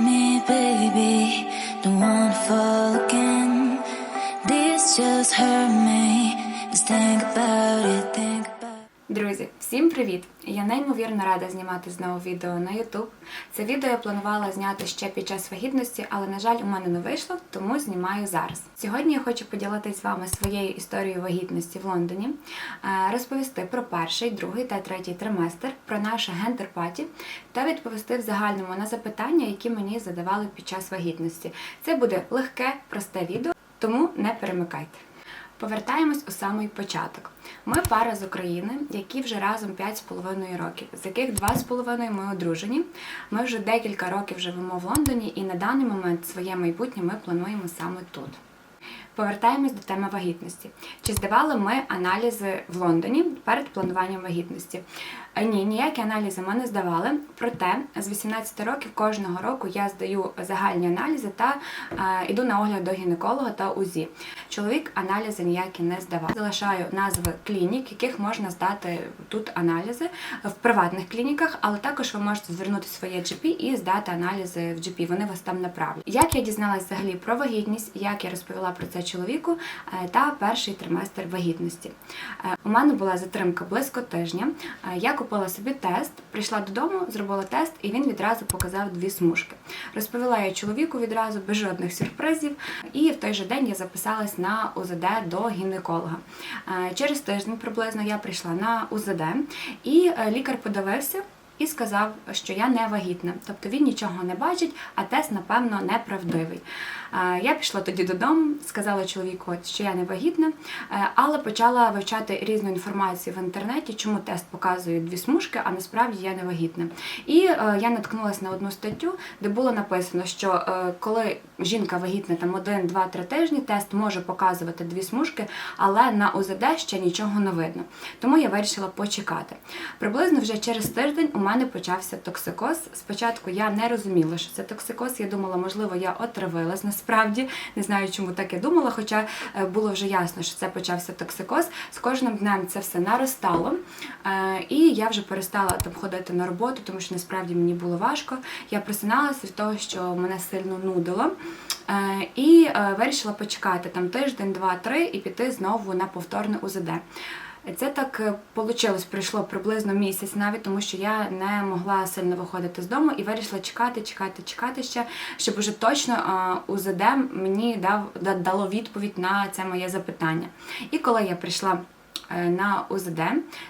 me, baby. Don't wanna fall again. This just hurt me. Just think about it, it. Друзі, всім привіт! Я неймовірно рада знімати знову відео на YouTube. Це відео я планувала зняти ще під час вагітності, але, на жаль, у мене не вийшло, тому знімаю зараз. Сьогодні я хочу поділитися з вами своєю історією вагітності в Лондоні, е, розповісти про перший, другий та третій триместр, про наше гендер-паті та відповісти в загальному на запитання, які мені задавали під час вагітності. Це буде легке, просте відео, тому не перемикайте. Повертаємось у самий початок. Ми пара з України, які вже разом 5,5 років, з яких 2,5 ми одружені. Ми вже декілька років живемо в Лондоні і на даний момент своє майбутнє ми плануємо саме тут. Повертаємось до теми вагітності. Чи здавали ми аналізи в Лондоні перед плануванням вагітності? Е, Ні, ніякі аналізи ми не здавали. Проте з 18 років кожного року я здаю загальні аналізи та е, йду на огляд до гінеколога та УЗІ. Чоловік аналізи ніякі не здавав. Залишаю назви клінік, яких можна здати тут аналізи в приватних клініках, але також ви можете звернути своє GP і здати аналізи в GP. Вони вас там направлять. Як я дізналась взагалі про вагітність, як я розповіла про це чоловіку е, та перший триместр вагітності. Е, У мене була затримка близько тижня. Е, Я купила собі тест, прийшла додому, зробила тест, і він відразу показав дві смужки. Розповіла я чоловіку відразу без жодних сюрпризів, і в той же день я записалась на УЗД до гінеколога. Через тиждень приблизно я прийшла на УЗД, і лікар подивився. І сказав, що я не вагітна, тобто він нічого не бачить, а тест, напевно, неправдивий. Я пішла тоді додому, сказала чоловіку, що я не вагітна, е, але почала вивчати різну інформацію в інтернеті, чому тест показує дві смужки, а насправді я не вагітна. І е, я наткнулася на одну статтю, де було написано, що е, коли жінка вагітна там один, два, три тижні, тест може показувати дві смужки, але на УЗД ще нічого не видно. Тому я вирішила почекати. Приблизно вже через тиждень у мене почався токсикоз. Спочатку я не розуміла, що це токсикоз. Я думала, можливо, я отравилась насправді. Не знаю, чому так я думала, хоча е, було вже ясно, що це почався токсикоз. З кожним днем це все наростало. Е, І я вже перестала там ходити на роботу, тому що насправді мені було важко. Я просиналася від того, що мене сильно нудило. Е, І вирішила почекати там тиждень, два, три і піти знову на повторне УЗД. Це так вийшло, пройшло приблизно місяць навіть, тому що я не могла сильно виходити з дому і вирішила чекати, чекати, чекати ще, щоб уже точно УЗД мені дав дало відповідь на це моє запитання. І коли я прийшла. е, На УЗД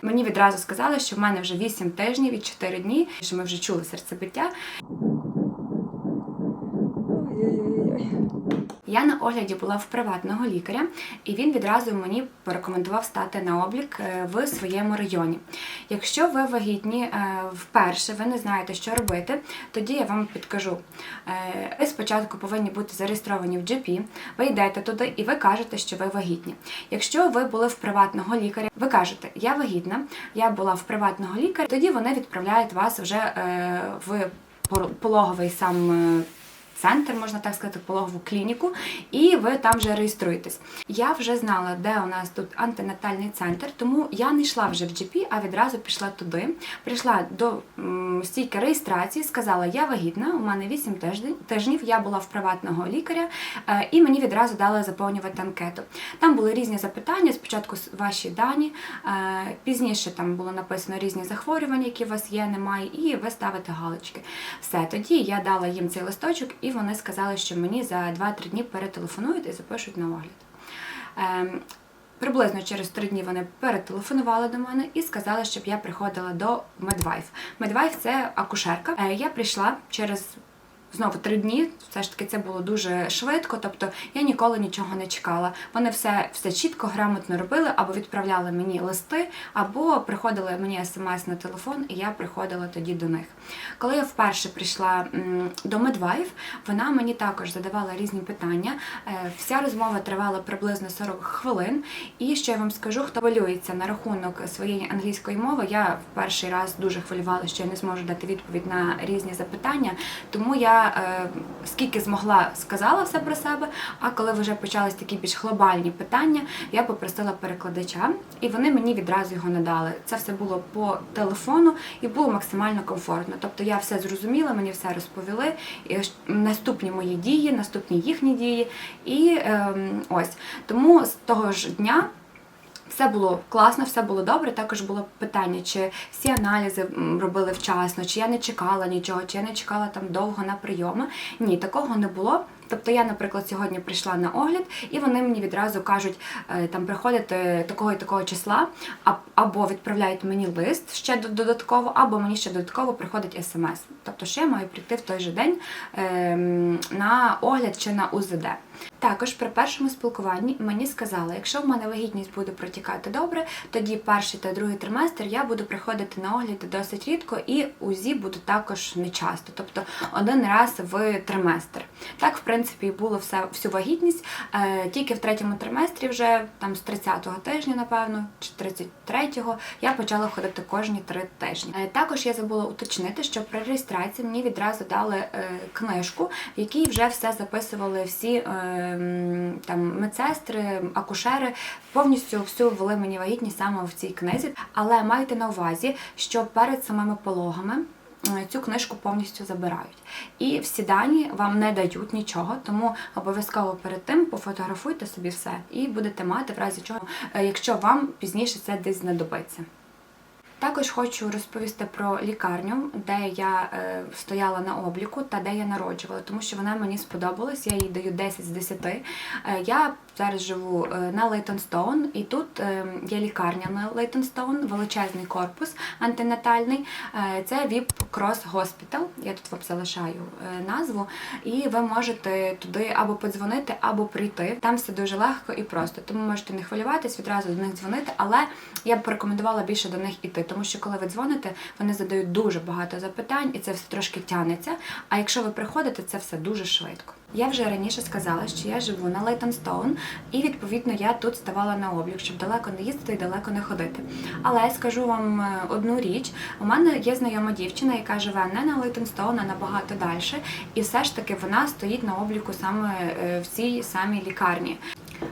мені відразу сказали, що в мене вже 8 тижнів і 4 дні, що ми вже чули серцебиття. Я на огляді була в приватного лікаря, і він відразу мені порекомендував стати на облік е, в своєму районі. Якщо ви вагітні е, вперше, ви не знаєте, що робити, тоді я вам підкажу. Е, Ви спочатку повинні бути зареєстровані в GP, ви йдете туди і ви кажете, що ви вагітні. Якщо ви були в приватного лікаря, ви кажете, я вагітна, я була в приватного лікаря, тоді вони відправляють вас вже в пологовий сам. Центр, можна так сказати, пологову клініку, і ви там вже реєструєтесь. Я вже знала, де у нас тут антинатальний центр, тому я не йшла вже в GP, а відразу пішла туди. Прийшла до стійки реєстрації, сказала, я вагітна, у мене 8 тижнів, я була в приватного лікаря, е, і мені відразу дали заповнювати анкету. Там були різні запитання, спочатку ваші дані, е, пізніше там було написано різні захворювання, які у вас є, немає, і ви ставите галочки. Все, тоді я дала їм цей листочок, і вони сказали, що мені за 2-3 дні перетелефонують і запишуть на огляд. Ем, Приблизно через три дні вони перетелефонували до мене і сказали, щоб я приходила до Медвайф. Медвайф це акушерка. Е, Я прийшла через знову три дні. Все ж таки це було дуже швидко. Тобто я ніколи нічого не чекала. Вони все, все чітко, грамотно робили, або відправляли мені листи, або приходили мені смс на телефон, і я приходила тоді до них. Коли я вперше прийшла до Медвайф, вона мені також задавала різні питання. Е, Вся розмова тривала приблизно 40 хвилин. І що я вам скажу, хто хвилюється на рахунок своєї англійської мови, я в перший раз дуже хвилювала, що я не зможу дати відповідь на різні запитання. Тому я я е, скільки змогла, сказала все про себе. А коли вже почались такі більш глобальні питання, я попросила перекладача, і вони мені відразу його надали. Це все було по телефону і було максимально комфортно. Тобто я все зрозуміла, мені все розповіли. І наступні мої дії, наступні їхні дії. І ем, ось тому з того ж дня. Все було класно, все було добре. Також було питання, чи всі аналізи робили вчасно, чи я не чекала нічого, чи я не чекала там довго на прийоми. Ні, такого не було. Тобто я, наприклад, сьогодні прийшла на огляд, і вони мені відразу кажуть, е, там приходити такого і такого числа, або відправляють мені лист ще додатково, або мені ще додатково приходить смс. Тобто, що я маю прийти в той же день ем, на огляд чи на УЗД. Також при першому спілкуванні мені сказали, якщо в мене вагітність буде протікати добре, тоді перший та другий триместр я буду приходити на огляди досить рідко і УЗІ буду також не часто, тобто один раз в триместр. Так, в принципі, і було все всю вагітність. Е, тільки в третьому триместрі, вже там з 30-го тижня, напевно, чи 33-го, я почала ходити кожні три тижні. Е, також я забула уточнити, що при реєстрації мені відразу дали е, книжку, в якій вже все записували всі там медсестри, акушери, повністю всю ввели мені вагітність саме в цій книзі. Але майте на увазі, що перед самими пологами. Е, Цю книжку повністю забирають. І всі дані вам не дають нічого, тому обов'язково перед тим пофотографуйте собі все і будете мати в разі чого, е, якщо вам пізніше це десь знадобиться. Також хочу розповісти про лікарню, де я е, стояла на обліку та де я народжувала, тому що вона мені сподобалась, я їй даю 10 з 10. Е, я зараз живу е, на Лейтонстоун, і тут е, є лікарня на Лейтонстоун, величезний корпус антинатальний. Е, це VIP Cross Hospital, я тут вам залишаю назву, і ви можете туди або подзвонити, або прийти. Там все дуже легко і просто, тому можете не хвилюватись, відразу до них дзвонити, але я б порекомендувала більше до них іти, тому що коли ви дзвоните, вони задають дуже багато запитань, і це все трошки тягнеться. А якщо ви приходите, це все дуже швидко. Я вже раніше сказала, що я живу на Лейтонстоун, і відповідно я тут ставала на облік, щоб далеко не їздити і далеко не ходити. Але скажу вам е, одну річ: у мене є знайома дівчина, яка живе не на Лейтонстоун, а набагато далі, і все ж таки вона стоїть на обліку саме е, в цій самій лікарні.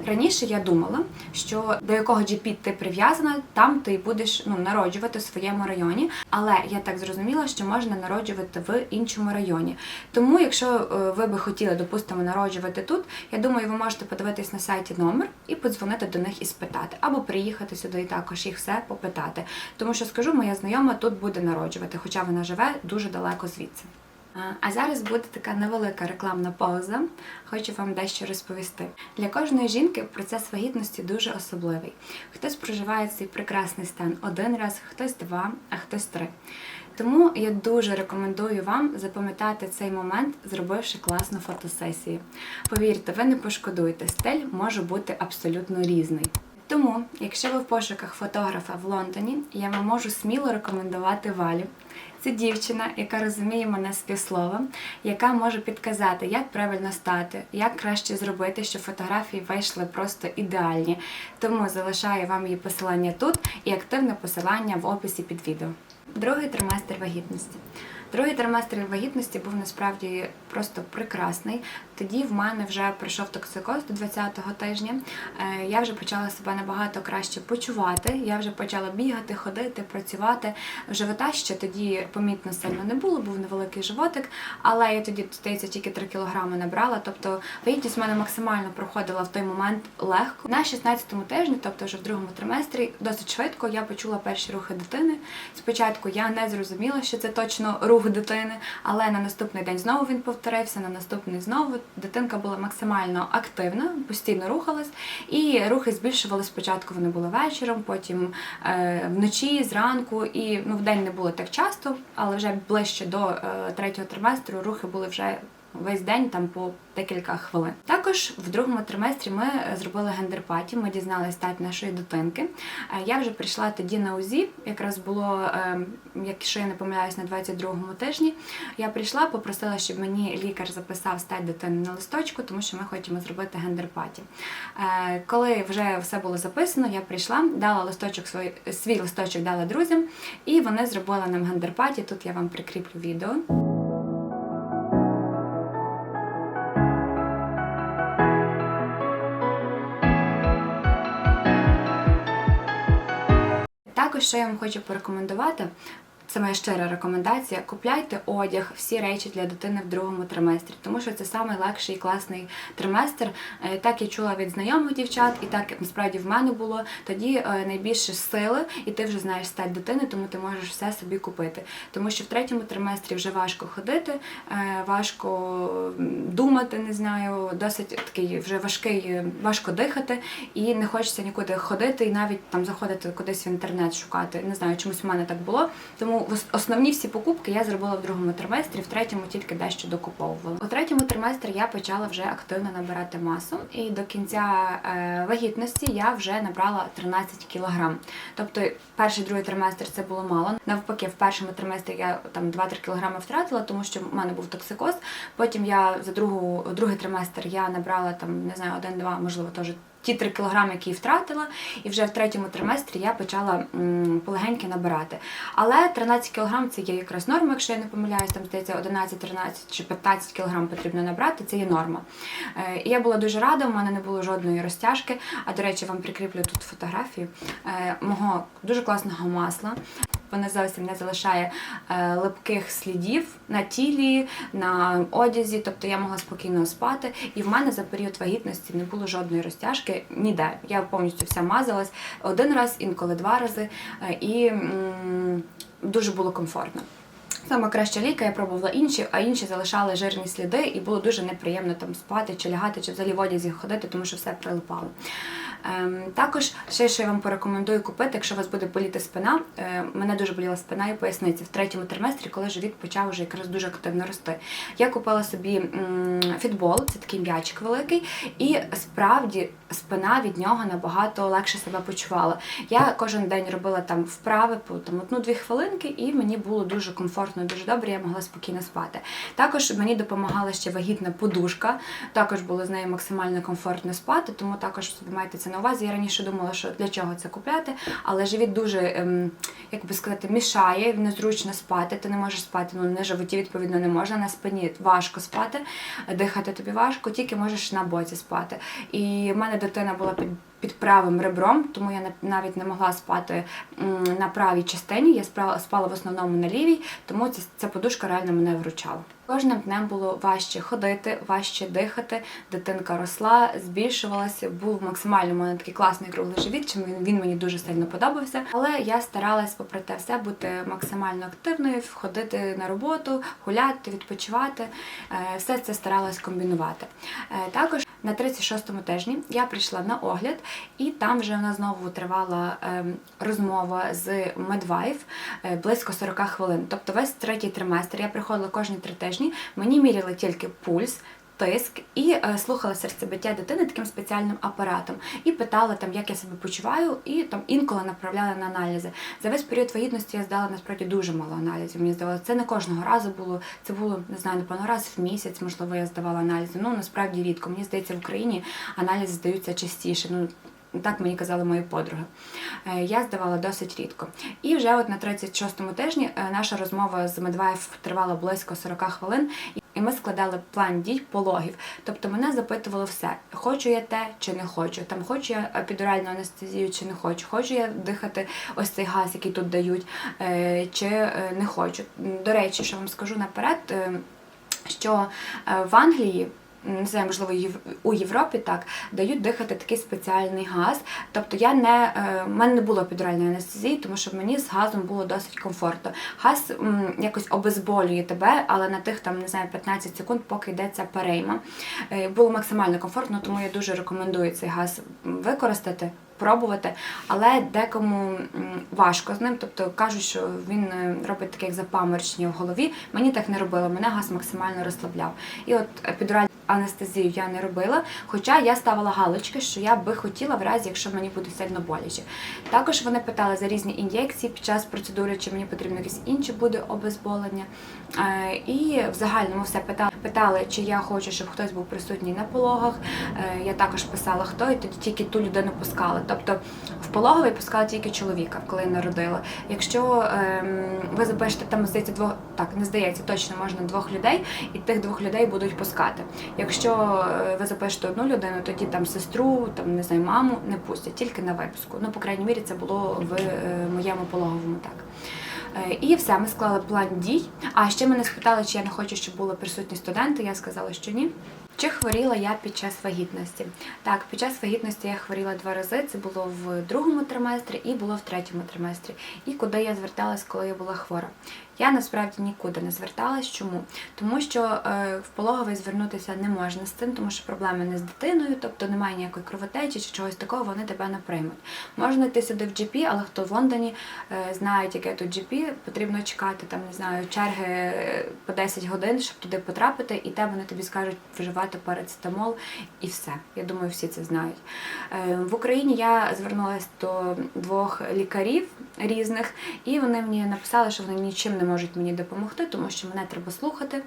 Раніше я думала, що до якого GP ти прив'язана, там ти будеш ну, народжувати в своєму районі. Але я так зрозуміла, що можна народжувати в іншому районі. Тому, якщо е, ви би хотіли, допустимо, народжувати тут, я думаю, ви можете подивитись на сайті номер і подзвонити до них і спитати, або приїхати сюди і також їх все попитати. Тому що скажу, моя знайома тут буде народжувати, хоча вона живе дуже далеко звідси. А, А зараз буде така невелика рекламна пауза. Хочу вам дещо розповісти. Для кожної жінки процес вагітності дуже особливий. Хтось проживає цей прекрасний стан один раз, хтось два, а хтось три. Тому я дуже рекомендую вам запам'ятати цей момент, зробивши класну фотосесію. Повірте, ви не пошкодуєте, стиль може бути абсолютно різний. Тому, якщо ви в пошуках фотографа в Лондоні, я вам можу сміло рекомендувати Валю. Це дівчина, яка розуміє мене з яка може підказати, як правильно стати, як краще зробити, щоб фотографії вийшли просто ідеальні. Тому залишаю вам її посилання тут і активне посилання в описі під відео. Другий триместр вагітності. Другий триместр вагітності був насправді просто прекрасний. Тоді в мене вже пройшов токсикоз до 20-го тижня. Е, Я вже почала себе набагато краще почувати. Я вже почала бігати, ходити, працювати. Живота ще тоді помітно сильно не було, був невеликий животик, але я тоді здається тільки 3 кілограми набрала. Тобто вагітність в мене максимально проходила в той момент легко. На 16-му тижні, тобто вже в другому триместрі, досить швидко я почула перші рухи дитини. Спочатку я не зрозуміла, що це точно рух дитини, але на наступний день знову він повторився. На наступний знову дитинка була максимально активна, постійно рухалась, і рухи збільшували спочатку. Вони були вечором, потім е, вночі, зранку, і ну в день не було так часто, але вже ближче до е, третього триместру рухи були вже. Весь день там по декілька хвилин. Також в другому триместрі ми зробили гендерпаті. Ми дізналися стать нашої дитинки. Е, Я вже прийшла тоді на УЗІ, якраз було, е, якщо я не помиляюсь, на 22-му тижні. Я прийшла, попросила, щоб мені лікар записав стать дитини на листочку, тому що ми хочемо зробити гендерпаті. Е, Коли вже все було записано, я прийшла, дала листочок свій, свій листочок дала друзям, і вони зробили нам гендерпаті. Тут я вам прикріплю відео. Також що я вам хочу порекомендувати. Це моя щира рекомендація. Купляйте одяг, всі речі для дитини в другому триместрі, тому що це найлегший і класний триместр. Е, Так я чула від знайомих дівчат, і так насправді в мене було. Тоді е, найбільше сили, і ти вже знаєш стать дитини, тому ти можеш все собі купити. Тому що в третьому триместрі вже важко ходити, е, важко думати, не знаю, досить такий вже важкий, важко дихати, і не хочеться нікуди ходити, і навіть там заходити кудись в інтернет шукати. Не знаю, чомусь у мене так було. Тому основні всі покупки я зробила в другому триместрі, в третьому тільки дещо докуповувала. У третьому триместрі я почала вже активно набирати масу, і до кінця е, вагітності я вже набрала 13 кілограм. Тобто, перший другий триместр це було мало. Навпаки, в першому триместрі я там 2-3 кілограми втратила, тому що в мене був токсикоз. Потім я за другу, другий триместр я набрала там, не знаю, один-два, можливо, теж ті 3 кілограми, які втратила, і вже в третьому триместрі я почала полегеньки набирати. Але 13 кілограм це є якраз норма, якщо я не помиляюсь, там здається 11, 13 чи 15 кілограм потрібно набрати, це є норма. Е, і я була дуже рада, у мене не було жодної розтяжки. А до речі, вам прикріплю тут фотографію е, мого дуже класного масла. Вона зовсім не залишає е, липких слідів на тілі, на одязі, тобто я могла спокійно спати. І в мене за період вагітності не було жодної розтяжки ніде. Я повністю вся мазалась один раз, інколи два рази, е, і дуже було комфортно. Саме краща ліка, я пробувала інші, а інші залишали жирні сліди, і було дуже неприємно там спати чи лягати, чи взагалі в одязі ходити, тому що все прилипало. Ем, також ще що я вам порекомендую купити, якщо у вас буде боліти спина. Е, мене дуже боліла спина і поясниця в третьому триместрі, коли живіт почав вже якраз дуже активно рости. Я купила собі фітбол, це такий м'ячик великий, і справді спина від нього набагато легше себе почувала. Я кожен день робила там вправи по там одну-дві хвилинки, і мені було дуже комфортно, дуже добре. Я могла спокійно спати. Також мені допомагала ще вагітна подушка. Також було з нею максимально комфортно спати, тому також собі майте це на увазі. Я раніше думала, що для чого це купляти, але живіт дуже, ем, як би сказати, мішає, незручно спати. Ти не можеш спати. Ну на животі відповідно не можна. На спині важко спати, дихати тобі важко, тільки можеш на боці спати. І в мене дитина була під. Під правим ребром, тому я навіть не могла спати на правій частині. Я спала, в основному на лівій, тому ця, подушка реально мене вручала. Кожним днем було важче ходити, важче дихати. Дитинка росла, збільшувалася. Був максимально мене такий класний круглий живіт, чим він, мені дуже сильно подобався. Але я старалась, попри те все, бути максимально активною, ходити на роботу, гуляти, відпочивати. Е, Все це старалась комбінувати. Е, Також на 36-му тижні я прийшла на огляд, і там вже вона знову тривала ем, розмова з Медвайф е, близько 40 хвилин. Тобто весь третій триместр я приходила кожні три тижні. Мені міряли тільки пульс. Тиск і е, слухала серцебиття дитини таким спеціальним апаратом і питала там, як я себе почуваю, і там інколи направляла на аналізи. За весь період вагітності я здала насправді дуже мало аналізів. Мені здавалося, це не кожного разу було. Це було не знаю, напевно, раз в місяць, можливо, я здавала аналізи. Ну насправді рідко. Мені здається, в Україні аналізи здаються частіше. Ну так мені казали мої подруги. Е, Я здавала досить рідко. І вже от на 36-му тижні е, наша розмова з Медваєв тривала близько 40 хвилин. І ми складали план дій пологів. Тобто мене запитувало все: хочу я те чи не хочу. Там хочу я епідуральну анестезію чи не хочу. Хочу я дихати ось цей газ, який тут дають, е, чи е, не хочу. До речі, що вам скажу наперед, е, що в Англії. Не знаю, можливо, у Європі так дають дихати такий спеціальний газ. Тобто я не е, в мене не було підральної анестезії, тому що мені з газом було досить комфортно. Газ якось обезболює тебе, але на тих там не знаю 15 секунд, поки йде ця перейма. Е, Було максимально комфортно, тому я дуже рекомендую цей газ використати. Пробувати, але декому важко з ним. Тобто кажуть, що він е, робить таке як запаморочення в голові. Мені так не робило, мене газ максимально розслабляв. І от епідуральну анестезію я не робила, хоча я ставила галочки, що я би хотіла в разі, якщо мені буде сильно боляче. Також вони питали за різні ін'єкції під час процедури, чи мені потрібно якесь інше буде обезболення. Е, І в загальному все питали, питали, чи я хочу, щоб хтось був присутній на пологах. Е, Я також писала хто, і тоді тільки ту людину пускали. Тобто в пологовий пускала тільки чоловіка, коли народила. Якщо ем, ви запишете там, здається, двох так не здається, точно можна двох людей, і тих двох людей будуть пускати. Якщо е, ви запишете одну людину, тоді там сестру, там не знаю, маму не пустять, тільки на випуску. Ну, по крайній мірі, це було в е, моєму пологовому так. Е, І все, ми склали план дій. А ще мене спитали, чи я не хочу, щоб були присутні студенти. Я сказала, що ні. Чи хворіла я під час вагітності? Так, під час вагітності я хворіла два рази. Це було в другому триместрі і було в третьому триместрі. І куди я зверталась, коли я була хвора? Я насправді нікуди не зверталась. Чому? Тому що е, в пологовий звернутися не можна з цим, тому що проблеми не з дитиною, тобто немає ніякої кровотечі чи чогось такого, вони тебе не приймуть. Можна йти сюди в GP, але хто в Лондоні е, знає, яке тут GP, потрібно чекати там, не знаю, черги е, по 10 годин, щоб туди потрапити, і те вони тобі скажуть вживати парацетамол і все. Я думаю, всі це знають. В Україні я звернулася до двох лікарів різних, і вони мені написали, що вони нічим не можуть мені допомогти, тому що мене треба слухати.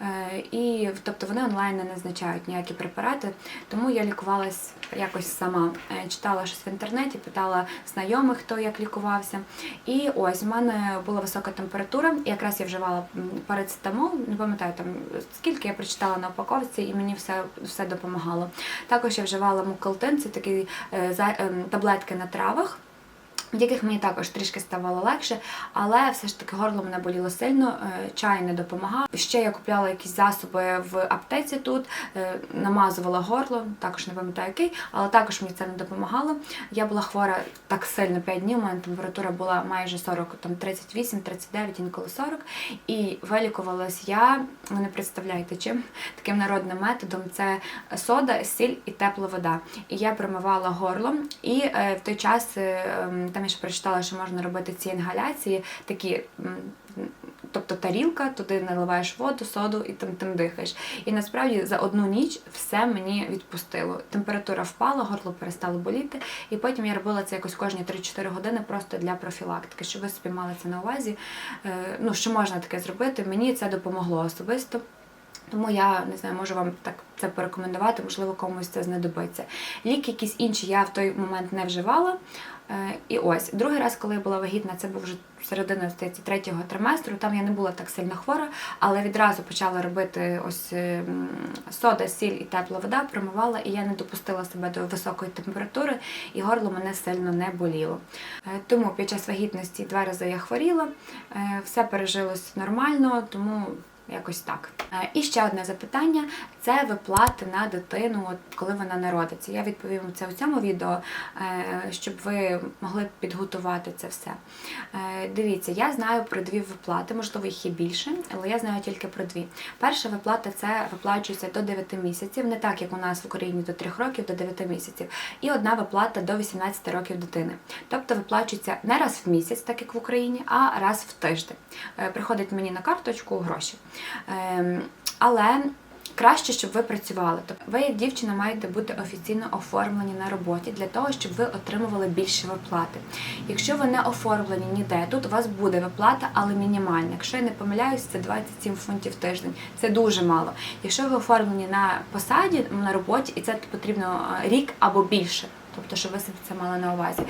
Е, І тобто вони онлайн не назначають ніякі препарати, тому я лікувалась якось сама. Е, Читала щось в інтернеті, питала знайомих, хто як лікувався. І ось в мене була висока температура, і якраз я вживала парацетамол, не пам'ятаю там скільки я прочитала на упаковці, і мені все, все допомагало. Також я вживала мукалтин, це такі е, ем, таблетки на травах. Від яких мені також трішки ставало легше, але все ж таки горло мене боліло сильно, е, чай не допомагав. Ще я купляла якісь засоби в аптеці тут, е, намазувала горло, також не пам'ятаю який, але також мені це не допомагало. Я була хвора так сильно 5 днів, у мене температура була майже 40, там 38, 39, інколи 40. І вилікувалась я, ви не представляєте чим, таким народним методом це сода, сіль і тепла вода. І я промивала горло, і е, в той час ем, там я ще прочитала, що можна робити ці інгаляції, такі. Тобто тарілка, туди наливаєш воду, соду і там тим дихаєш. І насправді за одну ніч все мені відпустило. Температура впала, горло перестало боліти, і потім я робила це якось кожні 3-4 години просто для профілактики, щоб ви собі мали це на увазі. Е, Ну, що можна таке зробити? Мені це допомогло особисто. Тому я не знаю, можу вам так це порекомендувати, можливо, комусь це знадобиться. Ліки якісь інші я в той момент не вживала. Е, І ось другий раз, коли я була вагітна, це був вже середина здається, третього триместру. Там я не була так сильно хвора, але відразу почала робити ось е, сода, сіль і тепла вода, промивала, і я не допустила себе до високої температури, і горло мене сильно не боліло. Е, Тому під час вагітності два рази я хворіла, е, все пережилось нормально, тому. Якось так. І ще одне запитання: це виплати на дитину, от коли вона народиться. Я відповім це у цьому відео, е, щоб ви могли підготувати це все. Е, Дивіться, я знаю про дві виплати, можливо, їх є більше, але я знаю тільки про дві. Перша виплата це виплачується до 9 місяців, не так як у нас в Україні до 3 років, до 9 місяців. І одна виплата до 18 років дитини. Тобто виплачується не раз в місяць, так як в Україні, а раз в тиждень. Е, Приходить мені на карточку гроші. Ем, Але краще, щоб ви працювали. Тобто ви, як дівчина, маєте бути офіційно оформлені на роботі для того, щоб ви отримували більше виплати. Якщо ви не оформлені ніде, тут у вас буде виплата, але мінімальна. Якщо я не помиляюсь, це 27 фунтів в тиждень. Це дуже мало. Якщо ви оформлені на посаді на роботі, і це потрібно е, рік або більше. Тобто, щоб ви це мали на увазі.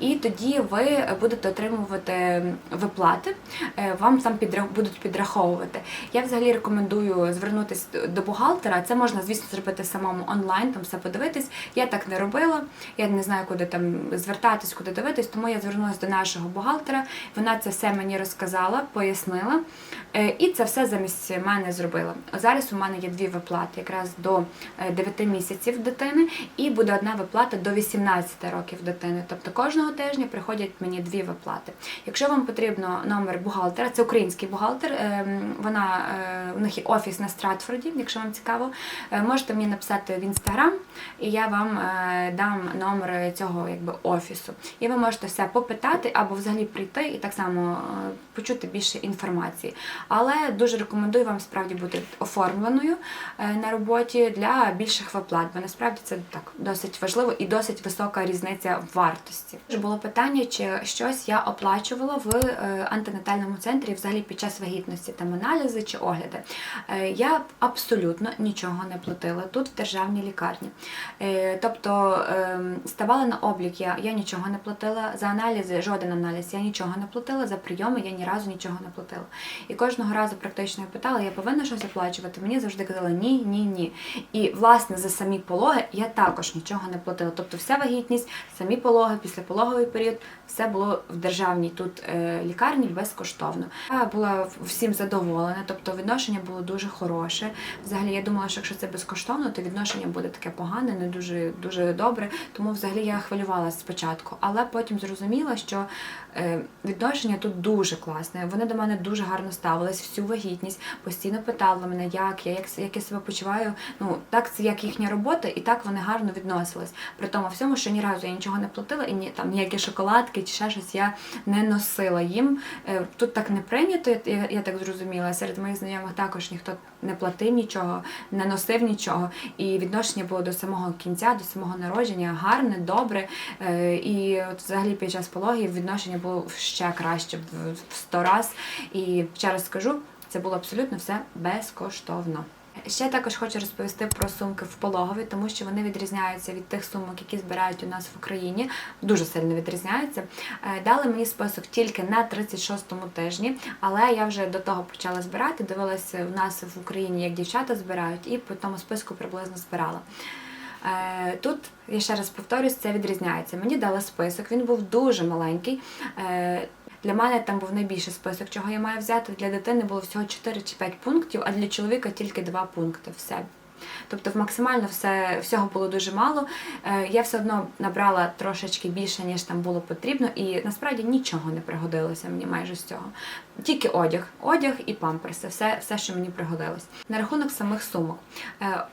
І тоді ви будете отримувати виплати, е, вам там будуть підраховувати. Я взагалі рекомендую звернутися до бухгалтера. Це можна, звісно, зробити самому онлайн, там все подивитись. Я так не робила. Я не знаю, куди там звертатись, куди дивитись, тому я звернулася до нашого бухгалтера. Вона це все мені розказала, пояснила. Е, І це все замість мене зробила. Зараз у мене є дві виплати, якраз до е, 9 місяців дитини, і буде одна виплата до 18 років дитини. Тобто кожного тижня приходять мені дві виплати. Якщо вам потрібно номер бухгалтера, це український бухгалтер. е, Вона е, у них є офіс на Стратфорді, якщо вам цікаво, е, можете мені написати в інстаграм, і я вам е, дам номер цього якби офісу. І ви можете все попитати або взагалі прийти і так само почути більше інформації. Але дуже рекомендую вам справді бути оформленою на роботі для більших виплат, бо насправді це так досить важливо і досить висока різниця в вартості. Було питання, чи щось я оплачувала в е, антинатальному центрі взагалі під час вагітності, там аналізи чи огляди. Е, Я абсолютно нічого не платила тут, в державній лікарні. Е, Тобто ем, ставала на облік, я, я нічого не платила за аналізи, жоден аналіз, я нічого не платила, за прийоми я ні разу нічого не платила. І кожного разу практично я питала, я повинна щось оплачувати. Мені завжди казали ні, ні, ні. І власне за самі пологи я також нічого не платила. Тобто вся вагітність, самі пологи, післяпологовий період, все було в державній тут е, лікарні безкоштовно. Я була всім задоволена, тобто відношення було дуже хороше. Взагалі я думала, що якщо це безкоштовно, то відношення буде таке погане, не дуже дуже добре. Тому взагалі я хвилювалася спочатку, але потім зрозуміла, що відношення тут дуже класне. Вони до мене дуже гарно ставились всю вагітність, постійно питали мене, як я, як, як я себе почуваю. Ну так це як їхня робота, і так вони гарно відносились. При тому всьому, що ні разу я нічого не платила, і ні там ніякі шоколадки чи ще щось я не носила їм. Е, Тут так не прийнято, я, я так зрозуміла. Серед моїх знайомих також ніхто не платив нічого, не носив нічого. І відношення було до самого кінця, до самого народження гарне, добре. Е, І от взагалі під час пологів відношення було ще краще в сто раз. І ще раз скажу, це було абсолютно все безкоштовно. Ще також хочу розповісти про сумки в пологові, тому що вони відрізняються від тих сумок, які збирають у нас в Україні. Дуже сильно відрізняються. Е, Дали мені список тільки на 36-му тижні, але я вже до того почала збирати. Дивилася в нас в Україні, як дівчата збирають, і по тому списку приблизно збирала. Е, Тут я ще раз повторюсь, це відрізняється. Мені дали список, він був дуже маленький. Е, Для мене там був найбільший список, чого я маю взяти. Для дитини було всього 4 чи 5 пунктів, а для чоловіка тільки 2 пункти. Все. Тобто максимально все, всього було дуже мало. Е, Я все одно набрала трошечки більше, ніж там було потрібно, і насправді нічого не пригодилося мені майже з цього. Тільки одяг, одяг і памперси, все, все, що мені пригодилось. На рахунок самих сумок.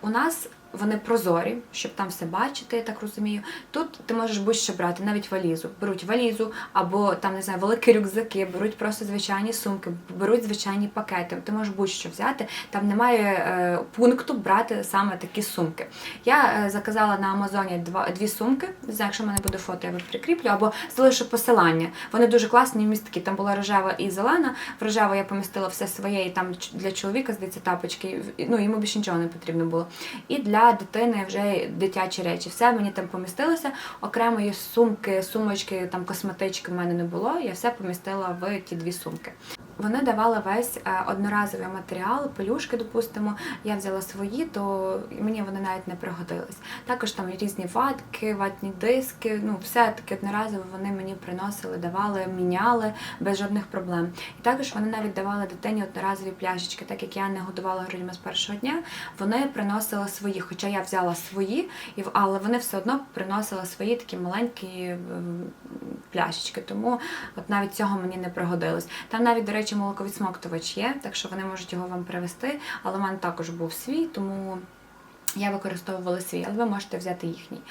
У нас вони прозорі, щоб там все бачити, я так розумію. Тут ти можеш будь-що брати, навіть валізу. Беруть валізу або там не знаю, великі рюкзаки, беруть просто звичайні сумки, беруть звичайні пакети. Ти можеш будь-що взяти. Там немає е, пункту брати саме такі сумки. Я е, заказала на Амазоні два дві сумки. Не знаю, якщо в мене буде фото, я прикріплю, або залишу посилання. Вони дуже класні, містки. Там була рожева і зелена. В рожеву я помістила все своє, і там для чоловіка, здається, тапочки. Ну йому більше нічого не потрібно було. І для дитини вже дитячі речі. Все мені там помістилося. Окремої сумки, сумочки, там косметички в мене не було. Я все помістила в ті дві сумки. Вони давали весь е, одноразовий матеріал, пелюшки, допустимо. Я взяла свої, то мені вони навіть не пригодились. Також там різні ватки, ватні диски. Ну, все таки одноразово вони мені приносили, давали, міняли без жодних проблем. І також вони навіть давали дитині одноразові пляшечки, так як я не годувала грудьми з першого дня, вони приносили свої, хоча я взяла свої, але вони все одно приносили свої такі маленькі пляшечки. Тому от навіть цього мені не пригодилось. Там навіть, до речі, молоковідсмоктувач є, так що вони можуть його вам привезти, але в мене також був свій, тому я використовувала свій, але ви можете взяти їхній.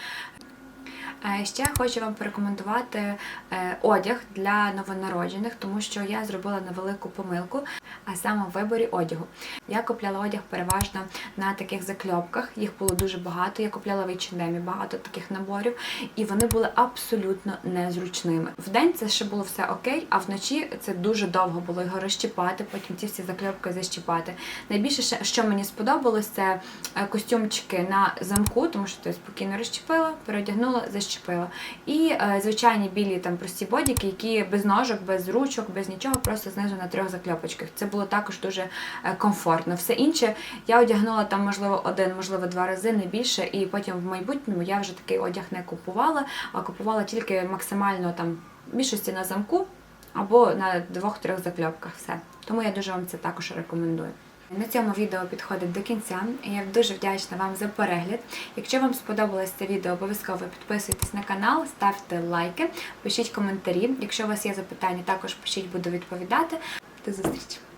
Ще хочу вам порекомендувати е, одяг для новонароджених, тому що я зробила невелику помилку, а саме в виборі одягу. Я купляла одяг переважно на таких закльопках, їх було дуже багато. Я купляла в H&M багато таких наборів, і вони були абсолютно незручними. Вдень це ще було все окей, а вночі це дуже довго було його розщіпати, потім ці всі закльопки защіпати. Найбільше, що мені сподобалось, це е, костюмчики на замку, тому що ти спокійно розчепила, переодягнула, защепила. І е, звичайні білі там прості бодіки, які без ножок, без ручок, без нічого, просто знизу на трьох закльопочках. Це було також дуже е, комфортно. Все інше я одягнула там, можливо, один, можливо, два рази, не більше, і потім в майбутньому я вже такий одяг не купувала, а купувала тільки максимально там більшості на замку або на двох-трьох закльопках. Все. Тому я дуже вам це також рекомендую. На цьому відео підходить до кінця. Я дуже вдячна вам за перегляд. Якщо вам сподобалось це відео, обов'язково підписуйтесь на канал, ставте лайки, пишіть коментарі. Якщо у вас є запитання, також пишіть, буду відповідати. До зустрічі!